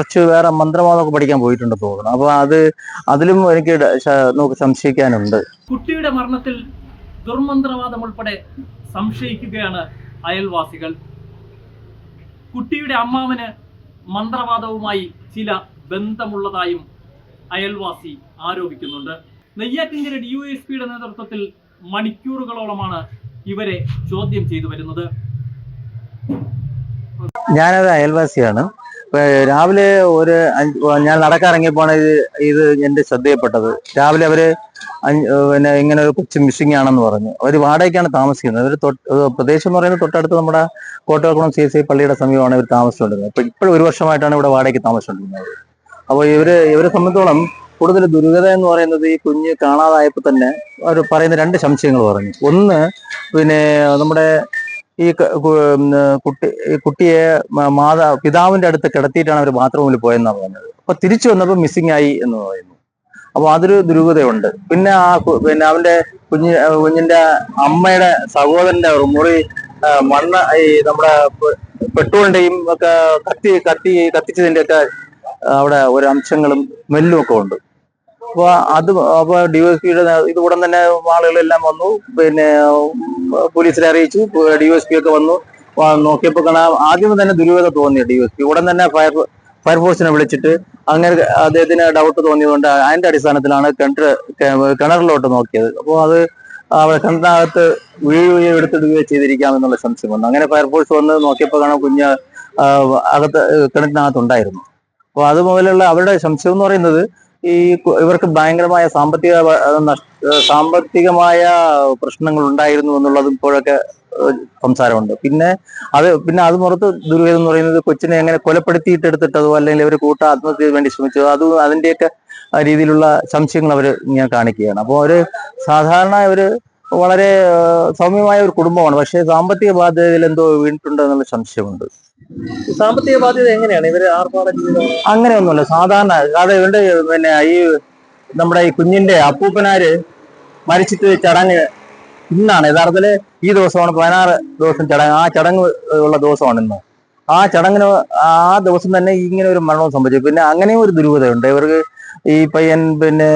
കുറച്ച് വേറെ മന്ത്രവാദമൊക്കെ പഠിക്കാൻ പോയിട്ടുണ്ട് തോന്നുന്നു. അപ്പൊ അത് അതിലും എനിക്ക് നമുക്ക് സംശയിക്കാനുണ്ട്. കുട്ടിയുടെ മരണത്തിൽ ദുർമന്ത്രവാദം ഉൾപ്പെടെ സംശയിക്കുകയാണ് അയൽവാസികൾ. കുട്ടിയുടെ അമ്മാവന് മന്ത്രവാദവുമായി ചില ബന്ധമുള്ളതായും അയൽവാസി ആരോപിക്കുന്നുണ്ട്. നെയ്യാറ്റിൻകര ഡി യു എസ് പിയുടെ നേതൃത്വത്തിൽ മണിക്കൂറുകളോളമാണ് ഇവരെ ചോദ്യം ചെയ്തു വരുന്നത്. ഞാനൊരു അയൽവാസിയാണ്. രാവിലെ ഒരു ഞാൻ നടക്കാറിറങ്ങിയപ്പോഴാണ് ഇത് ഇത് എന്റെ ശ്രദ്ധയിൽപ്പെട്ടത്. രാവിലെ അവർ പിന്നെ ഇങ്ങനെ ഒരു കൊച്ചു മിസ്സിംഗ് ആണെന്ന് പറഞ്ഞു. അവർ വാടകയ്ക്കാണ് താമസിക്കുന്നത്. അവർ പ്രദേശം എന്ന് പറയുന്നത് തൊട്ടടുത്ത് നമ്മുടെ കോട്ടയക്കുളം സി എസ് ഐ പള്ളിയുടെ സമീപമാണ് ഇവർ താമസിച്ചുകൊണ്ടിരുന്നത്. അപ്പൊ ഇപ്പോഴും ഒരു വർഷമായിട്ടാണ് ഇവിടെ വാടകയ്ക്ക് താമസിച്ചുകൊണ്ടിരുന്നത്. അപ്പോൾ ഇവർ ഇവരെ സംബന്ധിച്ചോളം കൂടുതൽ ദുരിതത എന്ന് പറയുന്നത് ഈ കുഞ്ഞ് കാണാതായപ്പോൾ തന്നെ അവർ പറയുന്ന രണ്ട് സംശയങ്ങൾ പറഞ്ഞു. ഒന്ന് പിന്നെ നമ്മുടെ ഈ കുട്ടി കുട്ടിയെ മാതാ പിതാവിന്റെ അടുത്ത് കിടത്തിയിട്ടാണ് അവർ ബാത്റൂമിൽ പോയെന്നാണ് പറഞ്ഞത്. അപ്പൊ തിരിച്ചു വന്നപ്പോൾ മിസ്സിംഗ് ആയി എന്ന് പറയുന്നു. അപ്പൊ അതൊരു ദുരൂഹതയുണ്ട്. പിന്നെ ആ പിന്നെ അവന്റെ കുഞ്ഞ് കുഞ്ഞിന്റെ അമ്മയുടെ സഹോദരന്റെ മുറി മണ്ണ് ഈ നമ്മുടെ പെട്രോളിന്റെയും ഒക്കെ കത്തി കത്തി കത്തിച്ചതിന്റെ ഒക്കെ അവിടെ ഒരു അംശങ്ങളും സ്മെല്ലും ഒക്കെ ഉണ്ട്. അപ്പൊ അത് അപ്പൊ ഡിവൈഎസ്പിയുടെ ഇത് ഉടൻ തന്നെ ആളുകളെല്ലാം വന്നു. പിന്നെ പോലീസിനെ അറിയിച്ചു. ഡിവൈഎസ്പി ഒക്കെ വന്നു. നോക്കിയപ്പോൾ നോക്കിയപ്പോ കാണാൻ ആദ്യം തന്നെ ദുരൂഹത തോന്നി ഡിവൈഎസ്പി ഉടൻ തന്നെ ഫയർ ഫയർഫോഴ്സിനെ വിളിച്ചിട്ട് അങ്ങനെ അദ്ദേഹത്തിന് ഡൗട്ട് തോന്നിയതുകൊണ്ട് അതിന്റെ അടിസ്ഥാനത്തിലാണ് കിണർ കിണറിലോട്ട് നോക്കിയത്. അപ്പോൾ അത് അവിടെ കിണറിനകത്ത് വീഴുകയോ എടുത്തിടുകയോ ചെയ്തിരിക്കാം എന്നുള്ള സംശയം വന്നു. അങ്ങനെ ഫയർഫോഴ്സ് വന്ന് നോക്കിയപ്പോൾ കാണാൻ കുഞ്ഞ് അകത്ത് കിണറ്റിനകത്ത് ഉണ്ടായിരുന്നു. അപ്പോൾ അത് മുതലുള്ള അവരുടെ സംശയം എന്ന് പറയുന്നത് ഈ ഇവർക്ക് ഭയങ്കരമായ സാമ്പത്തിക സാമ്പത്തികമായ പ്രശ്നങ്ങൾ ഉണ്ടായിരുന്നു എന്നുള്ളത് ഇപ്പോഴൊക്കെ സംസാരമുണ്ട്. പിന്നെ അത് പിന്നെ അത് പുറത്ത് ദുർഗതം എന്ന് പറയുന്നത് കൊച്ചിനെ എങ്ങനെ എടുത്തിട്ടതോ അല്ലെങ്കിൽ അവർ കൂട്ട ആത്മഹത്യ വേണ്ടി ശ്രമിച്ചതോ അതും അതിന്റെയൊക്കെ രീതിയിലുള്ള സംശയങ്ങൾ അവർ ഇങ്ങനെ കാണിക്കുകയാണ്. അപ്പോൾ അവർ സാധാരണ ഒരു വളരെ സൗമ്യമായ ഒരു കുടുംബമാണ്. പക്ഷേ സാമ്പത്തിക ബാധ്യതയിൽ എന്തോ വീണിട്ടുണ്ട് എന്നുള്ള സംശയമുണ്ട്. സാമ്പത്തിക ബാധ്യത എങ്ങനെയാണ്? ഇവർ ആർഭാട ജീവിതം? അങ്ങനെയൊന്നുമല്ല. സാധാരണ അതെ ഇവരുടെ പിന്നെ ഈ നമ്മുടെ ഈ കുഞ്ഞിന്റെ അപ്പൂപ്പനാര് മരിച്ചിട്ട് ചടങ്ങ് ഇന്നാണ്. യഥാർത്ഥത്തിൽ ഈ ദിവസമാണ് പതിനാറ് ദിവസം ചടങ്ങ്. ആ ചടങ്ങ് ഉള്ള ദിവസമാണ് ഇന്ന്. ആ ചടങ്ങിന് ആ ദിവസം തന്നെ ഇങ്ങനെ ഒരു മരണവും സംഭവിച്ചു. പിന്നെ അങ്ങനെയും ഒരു ദുരൂഹതയുണ്ട്. ഇവർക്ക് ഈ പയ്യൻ പിന്നെ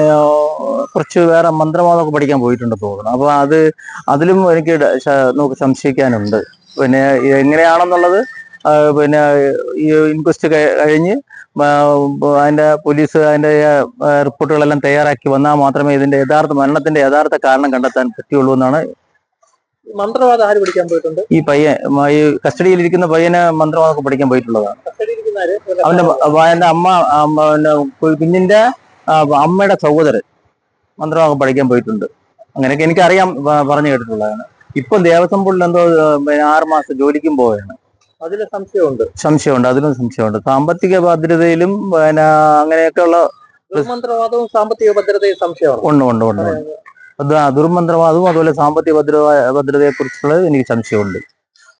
കുറച്ച് വേറെ മന്ത്രവാദമൊക്കെ പഠിക്കാൻ പോയിട്ടുണ്ട് തോന്നുന്നു. അപ്പോൾ അത് അതിലും എനിക്ക് നമുക്ക് സംശയിക്കാനുണ്ട്. പിന്നെ എങ്ങനെയാണെന്നുള്ളത് പിന്നെ ഈ ഇൻക്വസ്റ്റ് കഴിഞ്ഞ് അതിന്റെ അതിന്റെ പോലീസ് അതിന്റെ റിപ്പോർട്ടുകളെല്ലാം തയ്യാറാക്കി വന്നാൽ മാത്രമേ ഇതിന്റെ യഥാർത്ഥ മരണത്തിന്റെ യഥാർത്ഥ കാരണം കണ്ടെത്താൻ പറ്റുള്ളൂ എന്നാണ് മന്ത്രവാദം ആര് പഠിക്കാൻ പോയിട്ടുണ്ട്? ഈ പയ്യൻ ഈ കസ്റ്റഡിയിൽ ഇരിക്കുന്ന പയ്യനെ മന്ത്രവാദമൊക്കെ പഠിക്കാൻ പോയിട്ടുള്ളതാണ്? അവന്റെ അവന്റെ അമ്മ പിന്നെ കുഞ്ഞിന്റെ അമ്മയുടെ സഹോദരൻ. മന്ത്രവാദം പഠിക്കാൻ പോയിട്ടുണ്ട്. അങ്ങനെയൊക്കെ എനിക്കറിയാം പറഞ്ഞു കേട്ടിട്ടുള്ളതാണ്. ഇപ്പം ദേവസ്വം ബോർഡിൽ എന്തോ ആറ് മാസം ജോലിക്കും പോവുകയാണ്. അതിൽ സംശയമുണ്ട്. സംശയമുണ്ട് അതിലും സംശയമുണ്ട്. സാമ്പത്തിക ഭദ്രതയിലും പിന്നെ അങ്ങനെയൊക്കെയുള്ള ദുർമന്ത്രവാദവും സാമ്പത്തിക ഭദ്രതയും സംശയമാണ്. ഉണ്ട് ഉണ്ട് ഉണ്ട്. അത് ദുർമന്ത്രവാദവും അതുപോലെ സാമ്പത്തിക ഭദ്രത ഭദ്രതയെ കുറിച്ചുള്ളത് എനിക്ക് സംശയമുണ്ട്.